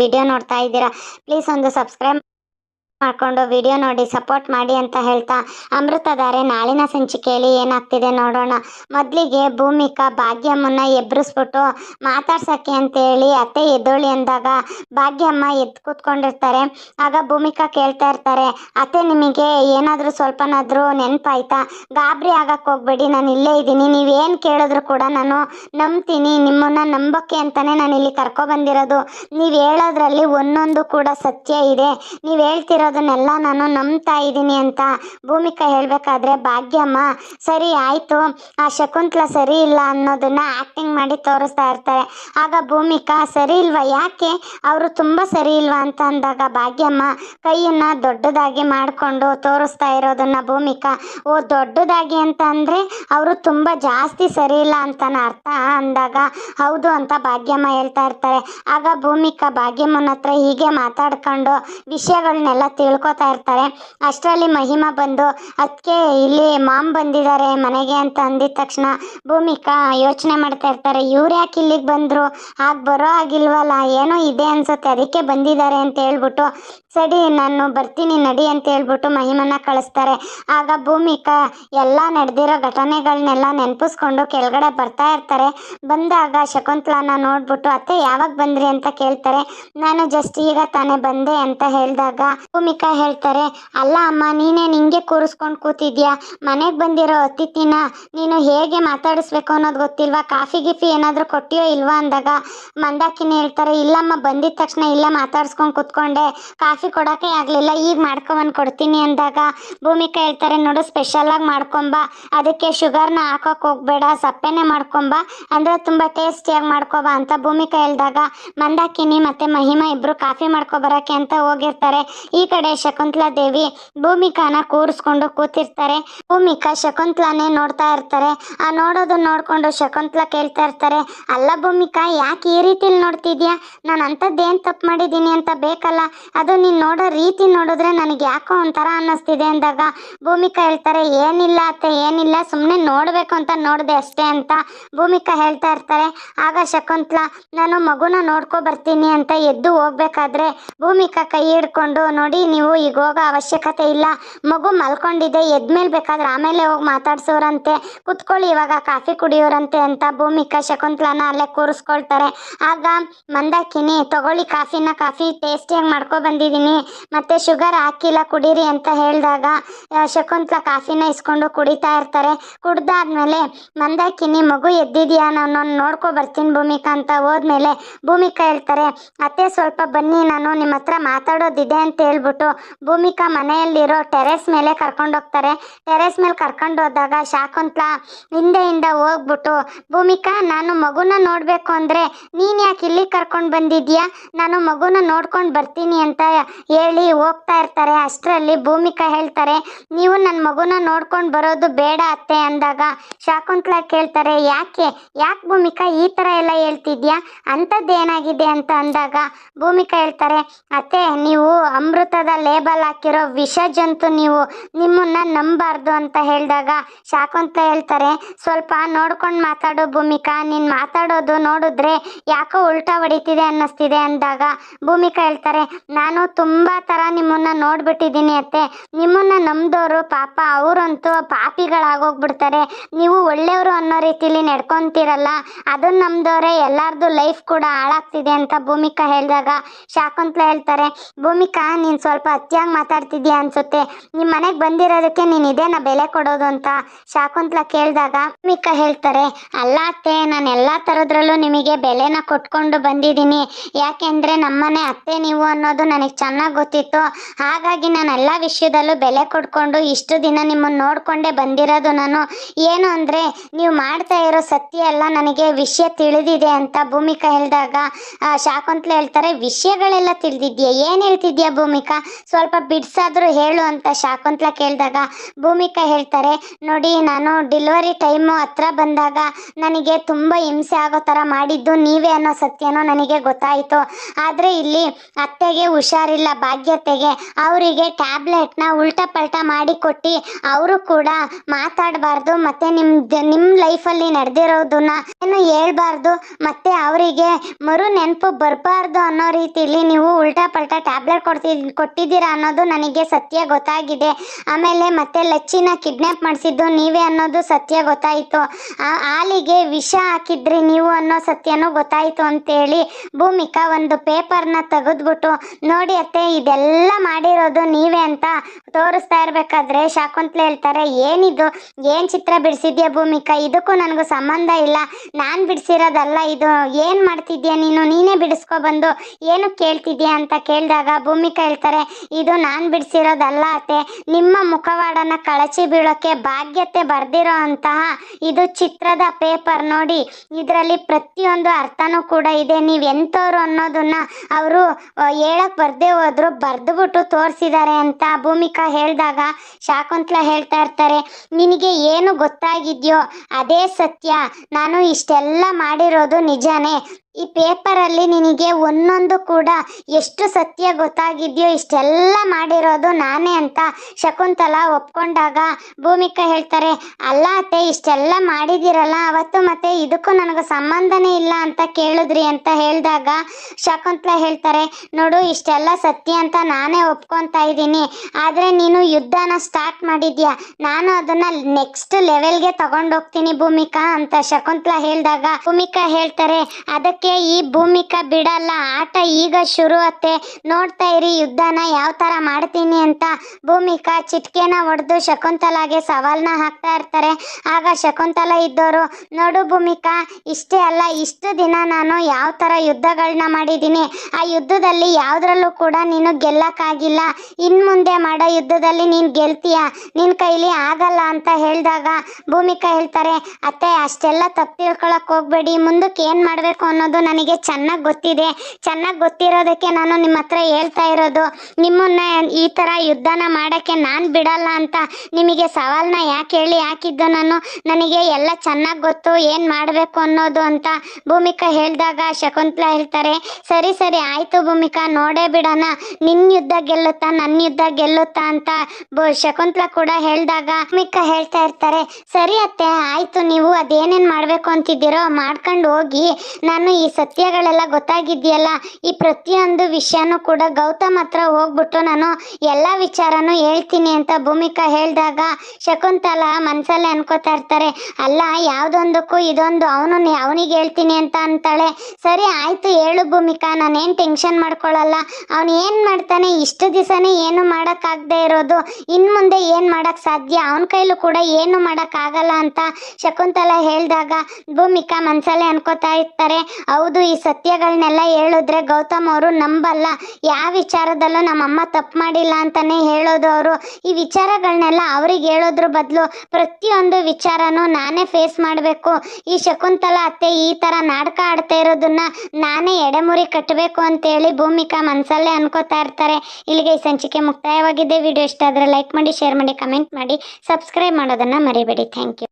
Video ನೋಡ್ತಾ ಇದ್ದೀರಾ please ಒಂದು ಸಬ್ಸ್ಕ್ರೈಬ್ ಮಾಡ್ಕೊಂಡು ವಿಡಿಯೋ ನೋಡಿ ಸಪೋರ್ಟ್ ಮಾಡಿ ಅಂತ ಹೇಳ್ತಾ ಅಮೃತಧಾರೆ ನಾಳಿನ ಸಂಚಿಕೆಯಲ್ಲಿ ಏನಾಗ್ತಿದೆ ನೋಡೋಣ. ಮೊದಲಿಗೆ ಭೂಮಿಕಾ ಭಾಗ್ಯಮ್ಮನ್ನ ಎಬ್ಬರಿಸ್ಬಿಟ್ಟು ಮಾತಾಡ್ಸಕ್ಕೆ ಅಂತೇಳಿ ಅತ್ತೆ ಎದ್ದೋಳಿ ಅಂದಾಗ ಭಾಗ್ಯಮ್ಮ ಎದ್ದು ಕೂತ್ಕೊಂಡಿರ್ತಾರೆ. ಆಗ ಭೂಮಿಕಾ ಕೇಳ್ತಾ ಇರ್ತಾರೆ, ಅತ್ತೆ ನಿಮಗೆ ಏನಾದರೂ ಸ್ವಲ್ಪನಾದರೂ ನೆನಪಾಯ್ತಾ? ಗಾಬರಿ ಆಗಕ್ಕೆ ಹೋಗ್ಬೇಡಿ, ನಾನು ಇಲ್ಲೇ ಇದ್ದೀನಿ. ನೀವೇನು ಕೇಳಿದ್ರು ಕೂಡ ನಾನು ನಂಬ್ತೀನಿ. ನಿಮ್ಮನ್ನ ನಂಬಕ್ಕೆ ಅಂತಾನೆ ನಾನು ಇಲ್ಲಿ ಕರ್ಕೊ ಬಂದಿರೋದು. ನೀವು ಹೇಳೋದ್ರಲ್ಲಿ ಒಂದೊಂದು ಕೂಡ ಸತ್ಯ ಇದೆ. ನೀವು ಹೇಳ್ತಿರೋದನ್ನೆಲ್ಲ ನಾನು ನಂಬ್ತಾ ಇದ್ದೀನಿ ಅಂತ ಭೂಮಿಕಾ ಹೇಳಬೇಕಾದ್ರೆ, ಭಾಗ್ಯಮ್ಮ, ಸರಿ ಆಯಿತು. ಆ ಶಕುಂತಲ ಸರಿ ಇಲ್ಲ ಅನ್ನೋದನ್ನ ಆ್ಯಕ್ಟಿಂಗ್ ಮಾಡಿ ತೋರಿಸ್ತಾ ಇರ್ತಾರೆ. ಆಗ ಭೂಮಿಕಾ, ಸರಿ ಇಲ್ವಾ? ಯಾಕೆ? ಅವರು ತುಂಬ ಸರಿ ಇಲ್ವಾ? ಅಂತ ಅಂದಾಗ, ಭಾಗ್ಯಮ್ಮ, ಕೈಯನ್ನ ದೊಡ್ಡದಾಗಿ ಮಾಡಿಕೊಂಡು ತೋರಿಸ್ತಾ ಇರೋದನ್ನ ಭೂಮಿಕಾ, ಓ ದೊಡ್ಡದಾಗಿ ಅಂತ ಅಂದರೆ ಅವರು ತುಂಬ ಜಾಸ್ತಿ ಸರಿ ಇಲ್ಲ ಅಂತನ ಅರ್ಥ? ಅಂದಾಗ, ಹೌದು ಅಂತ ಭಾಗ್ಯಮ್ಮ ಹೇಳ್ತಾ ಇರ್ತಾರೆ. ಆಗ ಭೂಮಿಕಾ ಭಾಗ್ಯಮ್ಮನ ಹತ್ರ ಹೀಗೆ ಮಾತಾಡ್ಕೊಂಡು ವಿಷಯಗಳನ್ನೆಲ್ಲ ತಿಳ್ಕೊತಾ ಇರ್ತಾರೆ. ಅಷ್ಟರಲ್ಲಿ ಮಹಿಮಾ ಬಂದು ಅದಕ್ಕೆ ಇಲ್ಲಿ ಮಾಮ್ ಬಂದಿದ್ದಾರೆ ಮನೆಗೆ ಅಂತ ಅಂದಿದ ತಕ್ಷಣ ಭೂಮಿಕಾ ಯೋಚನೆ ಮಾಡ್ತಾ ಇರ್ತಾರೆ, ಇವ್ರು ಯಾಕೆ ಇಲ್ಲಿಗೆ ಬಂದರು? ಆಗ ಬರೋ ಆಗಿಲ್ವಲ್ಲ, ಏನೋ ಇದೆ ಅನ್ಸುತ್ತೆ, ಅದಕ್ಕೆ ಬಂದಿದ್ದಾರೆ ಅಂತ ಹೇಳ್ಬಿಟ್ಟು ಸರಿ ನಾನು ಬರ್ತೀನಿ, ನಡಿ ಅಂತ ಹೇಳ್ಬಿಟ್ಟು ಮಹಿಮನ್ನ ಕಳಿಸ್ತಾರೆ. ಆಗ ಭೂಮಿಕಾ ಎಲ್ಲ ನಡೆದಿರೋ ಘಟನೆಗಳನ್ನೆಲ್ಲ ನೆನಪಿಸ್ಕೊಂಡು ಕೆಳಗಡೆ ಬರ್ತಾ ಇರ್ತಾರೆ. ಬಂದಾಗ ಶಕುಂತಲಾನ ನೋಡ್ಬಿಟ್ಟು, ಅತ್ತೆ, ಯಾವಾಗ ಬಂದ್ರಿ? ಅಂತ ಕೇಳ್ತಾರೆ. ನಾನು ಜಸ್ಟ್ ಈಗ ತಾನೇ ಬಂದೆ ಅಂತ ಹೇಳಿದಾಗ ಭೂಮಿಕಾ ಹೇಳ್ತಾರೆ, ಅಲ್ಲ ಅಮ್ಮ, ನೀನೇ ನಿಂಗೆ ಕೂರಿಸ್ಕೊಂಡು ಕೂತಿದ್ಯಾ? ಮನೆಗೆ ಬಂದಿರೋ ಅತಿಥಿನ ನೀನು ಹೇಗೆ ಮಾತಾಡಿಸ್ಬೇಕು ಅನ್ನೋದು ಗೊತ್ತಿಲ್ವಾ? ಕಾಫಿ ಗಿಫಿ ಏನಾದರೂ ಕೊಟ್ಟಿಯೋ ಇಲ್ವಾ ಅಂದಾಗ? ಮಂದಾಕಿನಿ ಹೇಳ್ತಾರೆ, ಇಲ್ಲಮ್ಮ, ಬಂದಿದ ತಕ್ಷಣ ಇಲ್ಲೇ ಮಾತಾಡ್ಸ್ಕೊಂಡು ಕೂತ್ಕೊಂಡೆ. ಕಾಫಿ ಕೊಡೋಕೆ ಆಗಲಿಲ್ಲ, ಈಗ ಮಾಡ್ಕೊಂಬಂದು ಕೊಡ್ತೀನಿ ಅಂದಾಗ ಭೂಮಿಕಾ ಹೇಳ್ತಾರೆ, ನೋಡು ಸ್ಪೆಷಲಾಗಿ ಮಾಡ್ಕೊಂಬ. ಅದಕ್ಕೆ ಶುಗರ್ನ ಹಾಕೋಕೆ ಹೋಗ್ಬೇಡ, ಸಪ್ಪೆನೇ ಮಾಡ್ಕೊಂಬ. ಅಂದರೆ ತುಂಬ ಟೇಸ್ಟಿಯಾಗಿ ಮಾಡ್ಕೊಬ ಅಂತ ಭೂಮಿಕಾ ಹೇಳಿದಾಗ ಮಂದಾಕಿನಿ ಮತ್ತು ಮಹಿಮಾ ಇಬ್ಬರು ಕಾಫಿ ಮಾಡ್ಕೊ ಬರೋಕ್ಕೆ ಅಂತ ಹೋಗಿರ್ತಾರೆ. ಈ ಶಕುಂತಲಾ ದೇವಿ ಭೂಮಿಕಾನ ಕೂರಿಸ್ಕೊಂಡು ಕೂತಿರ್ತಾರೆ. ಭೂಮಿಕಾ ಶಕುಂತಲಾನೇ ನೋಡ್ತಾ ಇರ್ತಾರೆ. ಆ ನೋಡೋದು ನೋಡ್ಕೊಂಡು ಶಕುಂತಲಾ ಕೇಳ್ತಾ ಇರ್ತಾರೆ, ಅಲ್ಲ ಭೂಮಿಕಾ, ಯಾಕೆ ಈ ರೀತಿಲಿ ನೋಡ್ತಿದ್ಯಾ? ನಾನು ಅಂಥದ್ದೇನು ತಪ್ಪು ಮಾಡಿದ್ದೀನಿ ಅಂತ ಬೇಕಲ್ಲ. ಅದು ನೀನು ನೋಡೋ ರೀತಿ ನೋಡಿದ್ರೆ ನನಗೆ ಯಾಕೋ ಒಂಥರ ಅನ್ನಿಸ್ತಿದೆ ಅಂದಾಗ ಭೂಮಿಕಾ ಹೇಳ್ತಾರೆ, ಏನಿಲ್ಲ ಅತ್ತೆ, ಏನಿಲ್ಲ ಸುಮ್ಮನೆ ನೋಡಬೇಕು ಅಂತ ನೋಡಿದೆ ಅಷ್ಟೇ ಅಂತ ಭೂಮಿಕಾ ಹೇಳ್ತಾ ಇರ್ತಾರೆ. ಆಗ ಶಕುಂತಲಾ, ನಾನು ಮಗುನ ನೋಡ್ಕೊ ಬರ್ತೀನಿ ಅಂತ ಎದ್ದು ಹೋಗ್ಬೇಕಾದ್ರೆ ಭೂಮಿಕಾ ಕೈ ಹಿಡ್ಕೊಂಡು ನೋಡಿ ನೀವು ಈಗ ಹೋಗೋ ಅವಶ್ಯಕತೆ ಇಲ್ಲ. ಮಗು ಮಲ್ಕೊಂಡಿದೆ, ಎದ್ಮೇಲೆ ಬೇಕಾದ್ರೆ ಆಮೇಲೆ ಹೋಗಿ ಮಾತಾಡ್ಸೋರಂತೆ. ಕುತ್ಕೊಳ್ಳಿ, ಇವಾಗ ಕಾಫಿ ಕುಡಿಯೋರಂತೆ ಅಂತ ಭೂಮಿಕಾ ಶಕುಂತಲಾನ ಅಲ್ಲೇ ಕೂರಿಸ್ಕೊಳ್ತಾರೆ. ಆಗ ಮಂದಾಕಿನಿ, ತಗೊಳ್ಳಿ ಕಾಫಿನ, ಕಾಫಿ ಟೇಸ್ಟಿಯಾಗಿ ಮಾಡ್ಕೊ ಬಂದಿದ್ದೀನಿ ಮತ್ತೆ ಶುಗರ್ ಹಾಕಿಲ್ಲ, ಕುಡೀರಿ ಅಂತ ಹೇಳಿದಾಗ ಶಕುಂತಲ ಕಾಫಿನ ಇಸ್ಕೊಂಡು ಕುಡಿತಾ ಇರ್ತಾರೆ. ಕುಡ್ದಾದ್ಮೇಲೆ ಮಂದಾಕಿನಿ, ಮಗು ಎದ್ದಿದ್ಯಾ? ನಾನು ನೋಡ್ಕೊ ಬರ್ತೀನಿ ಭೂಮಿಕಾ ಅಂತ ಹೋದ್ಮೇಲೆ ಭೂಮಿಕಾ ಹೇಳ್ತಾರೆ, ಅತ್ತೆ ಸ್ವಲ್ಪ ಬನ್ನಿ, ನಾನು ನಿಮ್ಮ ಹತ್ರ ಮಾತಾಡೋದಿದೆ ಅಂತ ಹೇಳ್ಬಿಟ್ಟು ಭೂಮಿಕಾ ಮನೆಯಲ್ಲಿರೋ ಟೆರೆಸ್ ಮೇಲೆ ಕರ್ಕೊಂಡು ಹೋಗ್ತಾರೆ. ಟೆರೆಸ್ ಮೇಲೆ ಕರ್ಕೊಂಡು ಹೋದಾಗ ಹಿಂದೆ ಹಿಂದೆಯಿಂದ ಹೋಗ್ಬಿಟ್ಟು, ಭೂಮಿಕಾ, ನಾನು ಮಗುನ ನೋಡಬೇಕು ಅಂದರೆ ನೀನು ಯಾಕೆ ಇಲ್ಲಿ ಕರ್ಕೊಂಡು ಬಂದಿದ್ಯಾ? ನಾನು ಮಗುನ ನೋಡ್ಕೊಂಡು ಬರ್ತೀನಿ ಅಂತ ಹೇಳಿ ಹೋಗ್ತಾ ಇರ್ತಾರೆ. ಅಷ್ಟರಲ್ಲಿ ಭೂಮಿಕಾ ಹೇಳ್ತಾರೆ, ನೀವು ನನ್ನ ಮಗುನ ನೋಡ್ಕೊಂಡು ಬರೋದು ಬೇಡ ಅತ್ತೆ ಅಂದಾಗ ಶಾಕುಂತಲಾ ಕೇಳ್ತಾರೆ, ಯಾಕೆ? ಯಾಕೆ ಭೂಮಿಕಾ ಈ ಥರ ಎಲ್ಲ ಹೇಳ್ತಿದ್ಯಾ? ಅಂಥದ್ದೇನಾಗಿದೆ ಅಂತ ಅಂದಾಗ ಭೂಮಿಕಾ ಹೇಳ್ತಾರೆ, ಅತ್ತೆ, ನೀವು ಅಮೃತದ ಲೇಬಲ್ ಹಾಕಿರೋ ವಿಷ ಜಂತು ನೀವು ನಿಮ್ಮನ್ನ ನಂಬಾರ್ದು ಅಂತ ಹೇಳಿದಾಗ ಶಾಕುಂತ ಹೇಳ್ತಾರೆ, ಸ್ವಲ್ಪ ನೋಡ್ಕೊಂಡು ಮಾತಾಡೋ ಭೂಮಿಕಾ, ನೀನ್ ಮಾತಾಡೋದು ನೋಡಿದ್ರೆ ಯಾಕೋ ಉಲ್ಟಾ ಹೊಡಿತಿದೆ ಅನ್ನಿಸ್ತಿದೆ ಅಂದಾಗ ಭೂಮಿಕಾ ಹೇಳ್ತಾರೆ, ನಾನು ತುಂಬಾ ತರ ನಿಮ್ಮನ್ನ ನೋಡ್ಬಿಟ್ಟಿದ್ದೀನಿ ಅತ್ತೆ. ನಿಮ್ಮನ್ನ ನಂಬ್ದೋರು ಪಾಪ ಅವರಂತೂ ಪಾಪಿಗಳಾಗೋಗ್ಬಿಡ್ತಾರೆ. ನೀವು ಒಳ್ಳೆಯವರು ಅನ್ನೋ ರೀತಿಲಿ ನಡ್ಕೊಂತೀರಲ್ಲ ಅದನ್ನ ನಂಬ್ದವ್ರೆ ಎಲ್ಲಾರ್ದು ಲೈಫ್ ಕೂಡ ಹಾಳಾಗ್ತಿದೆ ಅಂತ ಭೂಮಿಕಾ ಹೇಳಿದಾಗ ಶಾಕುಂತಲ ಹೇಳ್ತಾರೆ, ಭೂಮಿಕಾ, ನೀನು ಸ್ವಲ್ಪ ಅತಿಯಾಗಿ ಮಾತಾಡ್ತಿದ್ಯಾ ಅನ್ಸುತ್ತೆ. ನಿಮ್ ಮನೆಗೆ ಬಂದಿರೋದಕ್ಕೆ ನೀನ್ ಇದೇನ ಬೆಲೆ ಕೊಡೋದು ಅಂತ ಶಾಕುಂತ್ಲ ಕೇಳಿದಾಗ ಮಿಕ್ಕ ಹೇಳ್ತಾರೆ, ಅಲ್ಲ ಅತ್ತೆ, ನಾನು ಎಲ್ಲಾ ತರದ್ರಲ್ಲೂ ನಿಮಗೆ ಬೆಲೆನ ಕೊಟ್ಕೊಂಡು ಬಂದಿದ್ದೀನಿ. ಯಾಕೆಂದ್ರೆ ನಮ್ಮನೆ ಅತ್ತೆ ನೀವು ಅನ್ನೋದು ನನಗೆ ಚೆನ್ನಾಗಿ ಗೊತ್ತಿತ್ತು. ಹಾಗಾಗಿ ನಾನು ಎಲ್ಲಾ ವಿಷಯದಲ್ಲೂ ಬೆಲೆ ಕೊಟ್ಕೊಂಡು ಇಷ್ಟು ದಿನ ನಿಮ್ಮನ್ನು ನೋಡಿಕೊಂಡೇ ಬಂದಿರೋದು ನಾನು. ಏನು ಅಂದ್ರೆ, ನೀವು ಮಾಡ್ತಾ ಇರೋ ಸತ್ಯ ಎಲ್ಲ ನನಗೆ ವಿಷಯ ತಿಳಿದಿದೆ ಅಂತ ಭೂಮಿಕಾ ಹೇಳ್ದಾಗ ಶಾಕುಂತ್ಲ ಹೇಳ್ತಾರೆ, ವಿಷಯಗಳೆಲ್ಲ ತಿಳಿದಿದ್ಯಾ? ಏನು ಹೇಳ್ತಿದ್ಯಾ ಭೂಮಿಕಾ? ಸ್ವಲ್ಪ ಬಿಡ್ಸಾದ್ರೂ ಹೇಳು ಅಂತ ಶಾಕುಂತಲ ಕೇಳಿದಾಗ ಭೂಮಿಕಾ ಹೇಳ್ತಾರೆ, ನೋಡಿ, ನಾನು ಡೆಲಿವರಿ ಟೈಮು ಹತ್ರ ಬಂದಾಗ ನನಗೆ ತುಂಬ ಹಿಂಸೆ ಆಗೋ ಥರ ಮಾಡಿದ್ದು ನೀವೇ ಅನ್ನೋ ಸತ್ಯನೂ ನನಗೆ ಗೊತ್ತಾಯಿತು. ಆದರೆ ಇಲ್ಲಿ ಅತ್ತೆಗೆ ಹುಷಾರಿಲ್ಲ, ಭಾಗ್ಯತೆಗೆ. ಅವರಿಗೆ ಟ್ಯಾಬ್ಲೆಟ್ನ ಉಲ್ಟಾ ಪಲ್ಟಾ ಮಾಡಿ ಕೊಟ್ಟು ಅವರು ಕೂಡ ಮಾತಾಡಬಾರ್ದು, ಮತ್ತು ನಿಮ್ಮ ನಿಮ್ಮ ಲೈಫಲ್ಲಿ ನಡೆದಿರೋದನ್ನ ಏನು ಹೇಳ್ಬಾರ್ದು, ಮತ್ತು ಅವರಿಗೆ ಮರು ನೆನಪು ಬರಬಾರ್ದು ಅನ್ನೋ ರೀತಿಯಲ್ಲಿ ನೀವು ಉಲ್ಟಾ ಪಲ್ಟಾ ಟ್ಯಾಬ್ಲೆಟ್ ಕೊಡ್ತಿ ಕೊಟ್ಟಿದ್ದೀರಾ ಅನ್ನೋದು ನನಗೆ ಸತ್ಯ ಗೊತ್ತಾಗಿದೆ. ಆಮೇಲೆ ಮತ್ತೆ ಲಚ್ಚಿನ ಕಿಡ್ನಾಪ್ ಮಾಡಿಸಿದ್ದು ನೀವೇ ಅನ್ನೋದು ಸತ್ಯ ಗೊತ್ತಾಯಿತು. ಆ ಹಾಲಿಗೆ ವಿಷ ಹಾಕಿದ್ರಿ ನೀವು ಅನ್ನೋ ಸತ್ಯನೂ ಗೊತ್ತಾಯಿತು ಅಂತೇಳಿ ಭೂಮಿಕಾ ಒಂದು ಪೇಪರ್ನ ತೆಗೆದ್ಬಿಟ್ಟು, ನೋಡಿ ಅತ್ತೆ, ಇದೆಲ್ಲ ಮಾಡಿರೋದು ನೀವೇ ಅಂತ ತೋರಿಸ್ತಾ ಇರಬೇಕಾದ್ರೆ ಶಾಕುಂತ್ಲೆ ಹೇಳ್ತಾರೆ, ಏನಿದು? ಏನು ಚಿತ್ರ ಬಿಡಿಸಿದ್ಯಾ ಭೂಮಿಕಾ? ಇದಕ್ಕೂ ನನಗೂ ಸಂಬಂಧ ಇಲ್ಲ. ನಾನು ಬಿಡಿಸಿರೋದಲ್ಲ ಇದು. ಏನು ಮಾಡ್ತಿದ್ಯಾ ನೀನು? ನೀನೇ ಬಿಡಿಸ್ಕೊಬಂದು ಏನು ಕೇಳ್ತಿದ್ಯಾ? ಅಂತ ಕೇಳಿದಾಗ ಭೂಮಿಕಾ ಹೇಳ್ತಾರೆ ಇದು ನಾನು ಬಿಡಿಸಿರೋದಲ್ಲ ಅತ್ತೆ. ನಿಮ್ಮ ಮುಖವಾಡನ ಕಳಚಿ ಬೀಳೋಕೆ ಭಾಗ್ಯತೆ ಬರ್ದಿರೋ ಅಂತಹ ಇದು ಚಿತ್ರದ ಪೇಪರ್ ನೋಡಿ. ಇದರಲ್ಲಿ ಪ್ರತಿಯೊಂದು ಅರ್ಥನೂ ಕೂಡ ಇದೆ. ನೀವು ಎಂತವ್ರು ಅನ್ನೋದನ್ನ ಅವರು ಹೇಳಕ್ ಬರ್ದೇ ಹೋದ್ರು ಬರೆದುಬಿಟ್ಟು ತೋರಿಸಿದ್ದಾರೆ ಅಂತ ಭೂಮಿಕಾ ಹೇಳಿದಾಗ ಶಾಕುಂತ್ಲ ಹೇಳ್ತಾ ಇರ್ತಾರೆ. ನಿನಗೆ ಏನು ಗೊತ್ತಾಗಿದ್ಯೋ ಅದೇ ಸತ್ಯ. ನಾನು ಇಷ್ಟೆಲ್ಲ ಮಾಡಿರೋದು ನಿಜಾನೇ. ಈ ಪೇಪರಲ್ಲಿ ನಿನಗೆ ಒಂದೊಂದು ಕೂಡ ಎಷ್ಟು ಸತ್ಯ ಗೊತ್ತಾಗಿದೆಯೋ ಇಷ್ಟೆಲ್ಲ ಮಾಡಿರೋದು ನಾನೇ ಅಂತ ಶಕುಂತಲ ಒಪ್ಕೊಂಡಾಗ ಭೂಮಿಕಾ ಹೇಳ್ತಾರೆ, ಅಲ್ಲ ಅತ್ತೆ, ಇಷ್ಟೆಲ್ಲ ಮಾಡಿದಿರಲ್ಲ ಅವತ್ತು ಮತ್ತೆ ಇದಕ್ಕೂ ನನಗೆ ಸಂಬಂಧನೇ ಇಲ್ಲ ಅಂತ ಕೇಳಿದ್ರಿ ಅಂತ ಹೇಳಿದಾಗ ಶಕುಂತಲ ಹೇಳ್ತಾರೆ, ನೋಡು, ಇಷ್ಟೆಲ್ಲ ಸತ್ಯ ಅಂತ ನಾನೇ ಒಪ್ಕೊತಾ ಇದ್ದೀನಿ, ಆದರೆ ನೀನು ಯುದ್ಧನ ಸ್ಟಾರ್ಟ್ ಮಾಡಿದ್ಯಾ, ನಾನು ಅದನ್ನ ನೆಕ್ಸ್ಟ್ ಲೆವೆಲ್ಗೆ ತಗೊಂಡೋಗ್ತೀನಿ ಭೂಮಿಕಾ ಅಂತ ಶಕುಂತಲ ಹೇಳಿದಾಗ ಭೂಮಿಕಾ ಹೇಳ್ತಾರೆ, ಅದಕ್ಕೆ ಈ ಭೂಮಿಕಾ ಬಿಡಲ್ಲ. ಆಟ ಈಗ ಶುರು ಅತ್ತೆ. ನೋಡ್ತಾ ಇರಿ, ಯುದ್ಧನ ಯಾವ ಥರ ಮಾಡ್ತೀನಿ ಅಂತ. ಭೂಮಿಕಾ ಚಿಟ್ಕೆನ ಹೊಡೆದು ಶಕುಂತಲಾಗೆ ಸವಾಲ್ನ ಹಾಕ್ತಾ ಇರ್ತಾರೆ. ಆಗ ಶಕುಂತಲ ಇದ್ದವರು ನೋಡು ಭೂಮಿಕಾ, ಇಷ್ಟೇ ಅಲ್ಲ, ಇಷ್ಟು ದಿನ ನಾನು ಯಾವ ಥರ ಯುದ್ಧಗಳನ್ನ ಮಾಡಿದ್ದೀನಿ. ಆ ಯುದ್ಧದಲ್ಲಿ ಯಾವುದ್ರಲ್ಲೂ ಕೂಡ ನೀನು ಗೆಲ್ಲಕ್ಕಾಗಿಲ್ಲ. ಇನ್ನು ಮುಂದೆ ಮಾಡೋ ಯುದ್ಧದಲ್ಲಿ ನೀನು ಗೆಲ್ತೀಯ. ನಿನ್ನ ಕೈಲಿ ಆಗಲ್ಲ ಅಂತ ಹೇಳಿದಾಗ ಭೂಮಿಕಾ ಹೇಳ್ತಾರೆ, ಅತ್ತೆ, ಅಷ್ಟೆಲ್ಲ ತಪ್ಪು ತಿಳ್ಕೊಳಕ್ ಹೋಗ್ಬೇಡಿ. ಮುಂದಕ್ಕೆ ಏನು ಮಾಡಬೇಕು ಅನ್ನೋದು ನನಗೆ ಚೆನ್ನಾಗಿ ಗೊತ್ತಿದೆ. ಚೆನ್ನಾಗಿ ಗೊತ್ತಿರೋದಕ್ಕೆ ನಾನು ನಿಮ್ಮ ಹತ್ರ ಹೇಳ್ತಾ ಇರೋದು. ನಿಮ್ಮನ್ನ ಈ ಥರ ಯುದ್ಧನ ಮಾಡೋಕ್ಕೆ ನಾನು ಬಿಡಲ್ಲ ಅಂತ ನಿಮಗೆ ಸವಾಲನ್ನ ಯಾಕೆ ಹೇಳಿ ಹಾಕಿದ್ದು ನಾನು? ನನಗೆ ಎಲ್ಲ ಚೆನ್ನಾಗಿ ಗೊತ್ತು, ಏನು ಮಾಡಬೇಕು ಅನ್ನೋದು ಅಂತ ಭೂಮಿಕಾ ಹೇಳಿದಾಗ ಶಕುಂತಲ ಹೇಳ್ತಾರೆ, ಸರಿ ಸರಿ, ಆಯಿತು ಭೂಮಿಕಾ, ನೋಡೇ ಬಿಡೋಣ. ನಿನ್ನ ಯುದ್ಧ ಗೆಲ್ಲುತ್ತಾ ನನ್ನ ಯುದ್ಧ ಗೆಲ್ಲುತ್ತಾ ಅಂತ ಶಕುಂತಲ ಕೂಡ ಹೇಳಿದಾಗ ಭೂಮಿಕಾ ಹೇಳ್ತಾ ಇರ್ತಾರೆ, ಸರಿ ಅತ್ತೆ, ಆಯಿತು, ನೀವು ಅದೇನೇನು ಮಾಡಬೇಕು ಅಂತಿದ್ದೀರೋ ಮಾಡ್ಕೊಂಡು ಹೋಗಿ. ನಾನು ಈ ಸತ್ಯಗಳೆಲ್ಲ ಗೊತ್ತಾಗಿದೆಯಲ್ಲ ಈ ಪ್ರತಿಯೊಂದು ವಿಷಯನೂ ಕೂಡ ಗೌತಮ್ ಹತ್ರ ಹೋಗ್ಬಿಟ್ಟು ನಾನು ಎಲ್ಲ ವಿಚಾರನೂ ಹೇಳ್ತೀನಿ ಅಂತ ಭೂಮಿಕಾ ಹೇಳಿದಾಗ ಶಕುಂತಲ ಮನಸ್ಸಲ್ಲೇ ಅನ್ಕೋತಾ ಇರ್ತಾರೆ. ಅಲ್ಲ, ಯಾವುದೊಂದಕ್ಕೂ ಇದೊಂದು ಅವನು ಅವನಿಗೆ ಹೇಳ್ತೀನಿ ಅಂತ ಅಂತಾಳೆ. ಸರಿ, ಆಯಿತು ಹೇಳು ಭೂಮಿಕಾ, ನಾನೇನು ಟೆನ್ಷನ್ ಮಾಡ್ಕೊಳ್ಳಲ್ಲ. ಅವನು ಏನು ಮಾಡ್ತಾನೆ? ಇಷ್ಟು ದಿವಸನೇ ಏನು ಮಾಡೋಕ್ಕಾಗದೆ ಇರೋದು. ಇನ್ನು ಮುಂದೆ ಏನು ಮಾಡೋಕ್ಕೆ ಸಾಧ್ಯ? ಅವನ ಕೈಲೂ ಕೂಡ ಏನು ಮಾಡೋಕ್ಕಾಗಲ್ಲ ಅಂತ ಶಕುಂತಲ ಹೇಳಿದಾಗ ಭೂಮಿಕಾ ಮನಸ್ಸಲ್ಲೇ ಅನ್ಕೋತಾ ಇರ್ತಾರೆ. ಹೌದು, ಈ ಸತ್ಯಗಳನ್ನೆಲ್ಲ ಹೇಳಿದ್ರೆ ಗೌತಮ್ ಅವರು ನಂಬಲ್ಲ. ಯಾವ ವಿಚಾರದಲ್ಲೂ ನಮ್ಮಮ್ಮ ತಪ್ಪು ಮಾಡಿಲ್ಲ ಅಂತಾನೆ ಹೇಳೋದು ಅವರು. ಈ ವಿಚಾರಗಳನ್ನೆಲ್ಲ ಅವ್ರಿಗೆ ಹೇಳೋದ್ರ ಬದಲು ಪ್ರತಿಯೊಂದು ವಿಚಾರನೂ ನಾನೇ ಫೇಸ್ ಮಾಡಬೇಕು. ಈ ಶಕುಂತಲ ಅತ್ತೆ ಈ ಥರ ನಾಟಕ ಆಡ್ತಾ ಇರೋದನ್ನ ನಾನೇ ಎಡೆಮುರಿ ಕಟ್ಟಬೇಕು ಅಂತೇಳಿ ಭೂಮಿಕಾ ಮನಸ್ಸಲ್ಲೇ ಅನ್ಕೋತಾ ಇರ್ತಾರೆ. ಇಲ್ಲಿಗೆ ಈ ಸಂಚಿಕೆ ಮುಕ್ತಾಯವಾಗಿದೆ. ವಿಡಿಯೋ ಇಷ್ಟ ಆದರೆ ಲೈಕ್ ಮಾಡಿ ಶೇರ್ ಮಾಡಿ ಕಮೆಂಟ್ ಮಾಡಿ ಸಬ್ಸ್ಕ್ರೈಬ್ ಮಾಡೋದನ್ನು ಮರಿಬೇಡಿ. Thank you